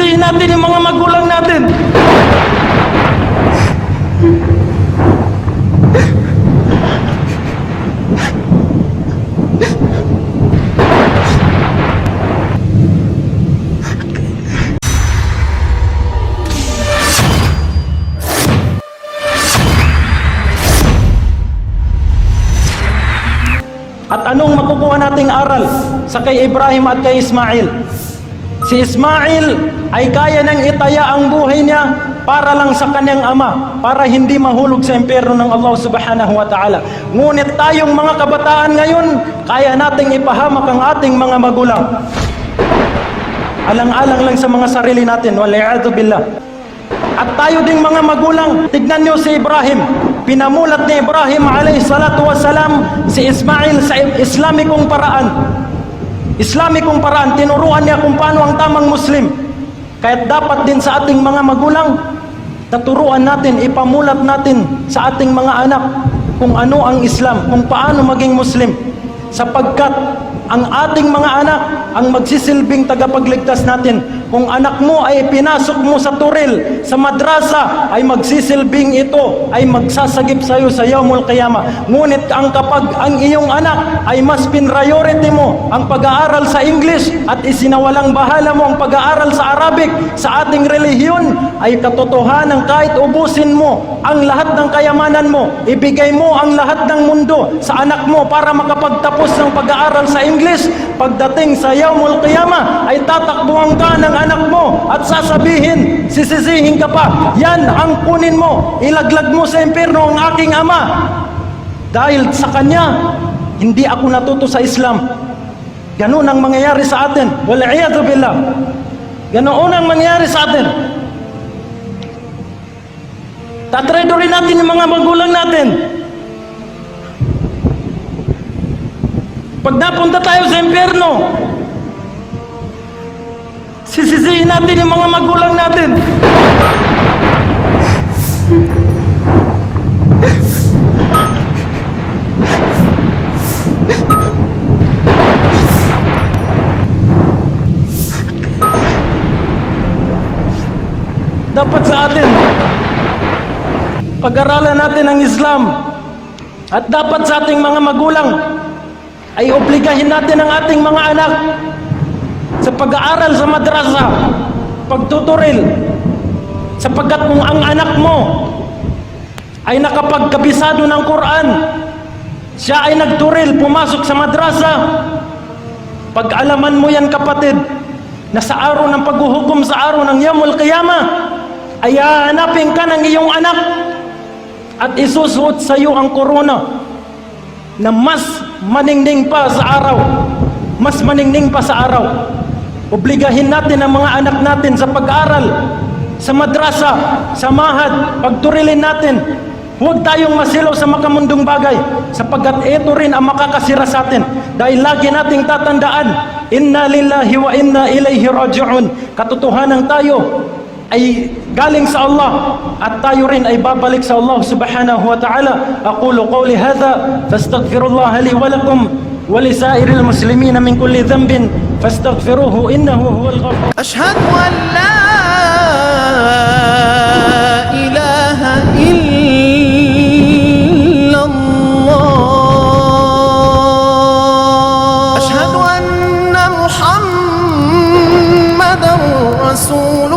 Sisisihin natin yung mga magulang natin. At anong makukuha nating aral sa kay Ibrahim at kay Ismail? Si Ismail ay kaya nang itaya ang buhay niya para lang sa kanyang ama, para hindi mahulog sa impyerno ng Allah subhanahu wa ta'ala. Ngunit tayong mga kabataan ngayon, kaya nating ipahamak ang ating mga magulang. Alang-alang lang sa mga sarili natin, wal'iyadu billah. At tayo ding mga magulang, tignan nyo si Ibrahim. Pinamulat ni Ibrahim alayhi salatu wasalam si Ismail sa islamikong paraan. Islamikong paraan, tinuruan niya kung paano ang tamang Muslim. Kaya dapat din sa ating mga magulang, taturuan natin, ipamulat natin sa ating mga anak kung ano ang Islam, kung paano maging Muslim. Sapagkat ang ating mga anak ang magsisilbing tagapagligtas natin. Kung anak mo ay pinasok mo sa turil, sa madrasa, ay magsisilbing ito, ay magsasagip sa iyo sa yaumul qiyamah. Ngunit ang kapag ang iyong anak ay mas pinriority mo ang pag-aaral sa English at isinawalang bahala mo ang pag-aaral sa Arabic sa ating relihiyon, ay katotohanan kahit ubusin mo ang lahat ng kayamanan mo, ibigay mo ang lahat ng mundo sa anak mo para makapagtapos ng pag-aaral sa English, pagdating sa yaumul qiyamah ay tatakbuhan ka ng anak mo at sasabihin, sisisihin ka pa, yan ang kunin mo, ilaglag mo sa impyerno ang aking ama. Dahil sa kanya, hindi ako natuto sa Islam. Ganun ang mangyayari sa atin. Wal'iyadu billah. Ganoon ang mangyayari sa atin. Tatredo rin natin yung mga magulang natin. Pag napunta tayo sa impyerno, sisisihin natin yung mga magulang natin. Dapat sa atin, pag-aralan natin ang Islam at dapat sa ating mga magulang ay obligahin natin ang ating mga anak sa pag-aaral sa madrasa, pagtuturil, sapagkat kung ang anak mo ay nakapagkabisado ng Quran, siya ay nagturil, pumasok sa madrasa, pag-alaman mo yan kapatid, na sa araw ng paghuhukom sa araw ng Yamul Qiyamah, ay hahanapin ka ng iyong anak at isusuot sa iyo ang korona na mas maningning pa sa araw, mas maningning pa sa araw. Obligahin natin ang mga anak natin sa pag-aral, sa madrasa, sa mahad, pagturilin natin. Huwag tayong masilaw sa makamundong bagay sapagkat ito rin ang makakasira sa atin. Dahil lagi nating tatandaan, inna lillahi wa inna ilayhi raji'un. Katotohanan tayo ay galing sa Allah at tayo rin ay babalik sa Allah subhanahu wa ta'ala. Aqulu qawli hadha fastaghfirullah li wa lakum ولسائر المسلمين من كل ذنب فاستغفروه إنه هو الغفور أشهد أن لا إله إلا الله أشهد أن محمدا رسول